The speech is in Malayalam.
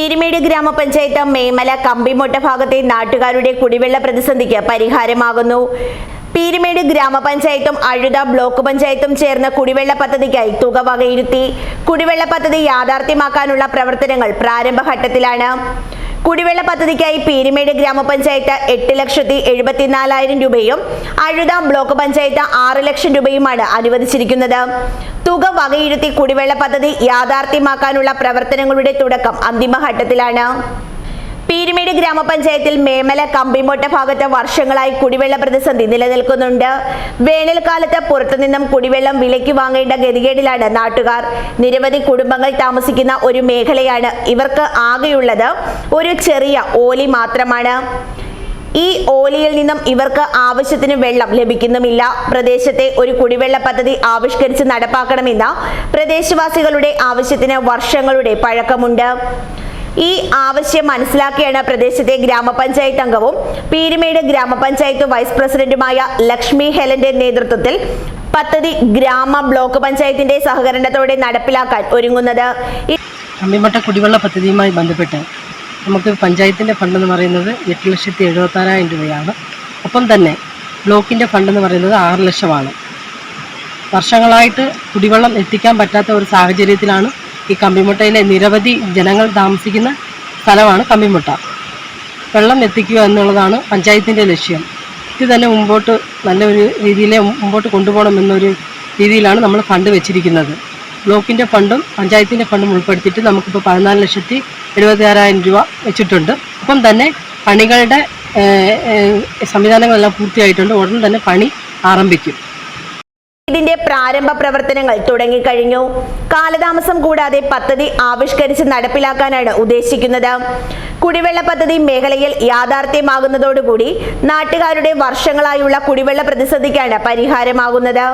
പീരുമേട് ഗ്രാമപഞ്ചായത്ത് മേമല കമ്പിമൊട്ട ഭാഗത്തെ നാട്ടുകാരുടെ കുടിവെള്ള പ്രതിസന്ധിക്ക് പരിഹാരമാകുന്നു. പീരിമേട് ഗ്രാമപഞ്ചായത്തും അഴുത ബ്ലോക്ക് പഞ്ചായത്തും ചേർന്ന കുടിവെള്ള പദ്ധതിക്കായി തുക വകയിരുത്തി. കുടിവെള്ള പദ്ധതി യാഥാർത്ഥ്യമാക്കാനുള്ള പ്രവർത്തനങ്ങൾ പ്രാരംഭഘട്ടത്തിലാണ്. കുടിവെള്ള പദ്ധതിക്കായി പീരിമേട് ഗ്രാമപഞ്ചായത്ത് എട്ട് ലക്ഷത്തി എഴുപത്തിനാലായിരം രൂപയും അഴുത ബ്ലോക്ക് പഞ്ചായത്ത് ആറ് ലക്ഷം രൂപയുമാണ് അനുവദിച്ചിരിക്കുന്നത്. തുക വകയിരുത്തി കുടിവെള്ള പദ്ധതി യാഥാർത്ഥ്യമാക്കാനുള്ള പ്രവർത്തനങ്ങളുടെ തുടക്കം അന്തിമഘട്ടത്തിലാണ്. പീരുമേട് ഗ്രാമപഞ്ചായത്തിൽ മേമല കമ്പിമൊട്ട ഭാഗത്ത് വർഷങ്ങളായി കുടിവെള്ള പ്രതിസന്ധി നിലനിൽക്കുന്നുണ്ട്. വേനൽക്കാലത്ത് പുറത്തുനിന്നും കുടിവെള്ളം വിലയ്ക്ക് വാങ്ങേണ്ട ഗതികേടിലാണ് നാട്ടുകാർ. നിരവധി കുടുംബങ്ങൾ താമസിക്കുന്ന ഒരു മേഖലയാണ് ഇവർക്ക് ആകെയുള്ളത്. ഒരു ചെറിയ ഓലി മാത്രമാണ്. ഈ ഓലിയിൽ നിന്നും ഇവർക്ക് ആവശ്യത്തിന് വെള്ളം ലഭിക്കുന്നുമില്ല. പ്രദേശത്തെ ഒരു കുടിവെള്ള പദ്ധതി ആവിഷ്കരിച്ച് നടപ്പാക്കണമെന്ന പ്രദേശവാസികളുടെ ആവശ്യത്തിന് വർഷങ്ങളുടെ പഴക്കമുണ്ട്. ഈ ആവശ്യം മനസ്സിലാക്കിയാണ് പ്രദേശത്തെ ഗ്രാമപഞ്ചായത്ത് അംഗവും പീരുമേട് ഗ്രാമപഞ്ചായത്ത് വൈസ് പ്രസിഡന്റുമായ ലക്ഷ്മി ഹെലന്റെ നേതൃത്വത്തിൽ പദ്ധതി ഗ്രാമ ബ്ലോക്ക് പഞ്ചായത്തിന്റെ സഹകരണത്തോടെ നടപ്പിലാക്കാൻ ഒരുങ്ങുന്നത്. കുടിവെള്ള പദ്ധതിയുമായി ബന്ധപ്പെട്ട് നമുക്ക് പഞ്ചായത്തിന്റെ ഫണ്ടെന്ന് പറയുന്നത് എട്ട് ലക്ഷത്തി എഴുപത്താറായിരം രൂപയാണ്. ഒപ്പം തന്നെ ബ്ലോക്കിന്റെ ഫണ്ടെന്ന് പറയുന്നത് ആറ് ലക്ഷമാണ്. വർഷങ്ങളായിട്ട് കുടിവെള്ളം എത്തിക്കാൻ പറ്റാത്ത ഒരു സാഹചര്യത്തിലാണ് ഈ കമ്പിമുട്ടയിലെ നിരവധി ജനങ്ങൾ താമസിക്കുന്ന സ്ഥലമാണ് കമ്പിമുട്ട. വെള്ളം എത്തിക്കുക എന്നുള്ളതാണ് പഞ്ചായത്തിന്റെ ലക്ഷ്യം. ഇത് തന്നെ മുമ്പോട്ട് നല്ലൊരു രീതിയിൽ മുമ്പോട്ട് കൊണ്ടുപോകണം എന്നൊരു രീതിയിലാണ് നമ്മൾ ഫണ്ട് വെച്ചിരിക്കുന്നത്. ബ്ലോക്കിന്റെ ഫണ്ടും പഞ്ചായത്തിന്റെ ഫണ്ടും ഉൾപ്പെടുത്തിയിട്ട് നമുക്കിപ്പോൾ പതിനാല് ലക്ഷത്തി എഴുപത്തി ആറായിരം രൂപ വെച്ചിട്ടുണ്ട്. അപ്പം തന്നെ പണികളുടെ സംവിധാനങ്ങളെല്ലാം പൂർത്തിയായിട്ടുണ്ട്. ഉടൻ തന്നെ പണി ആരംഭിക്കും. ഇതിന്റെ പ്രാരംഭ പ്രവർത്തനങ്ങൾ തുടങ്ങിക്കഴിഞ്ഞു. കാലതാമസം കൂടാതെ പദ്ധതി ആവിഷ്കരിച്ച് നടപ്പിലാക്കാനാണ് ഉദ്ദേശിക്കുന്നത്. കുടിവെള്ള പദ്ധതി മേഖലയിൽ യാഥാർത്ഥ്യമാകുന്നതോടുകൂടി നാട്ടുകാരുടെ വർഷങ്ങളായുള്ള കുടിവെള്ള പ്രതിസന്ധിക്കാണ് പരിഹാരമാകുന്നത്.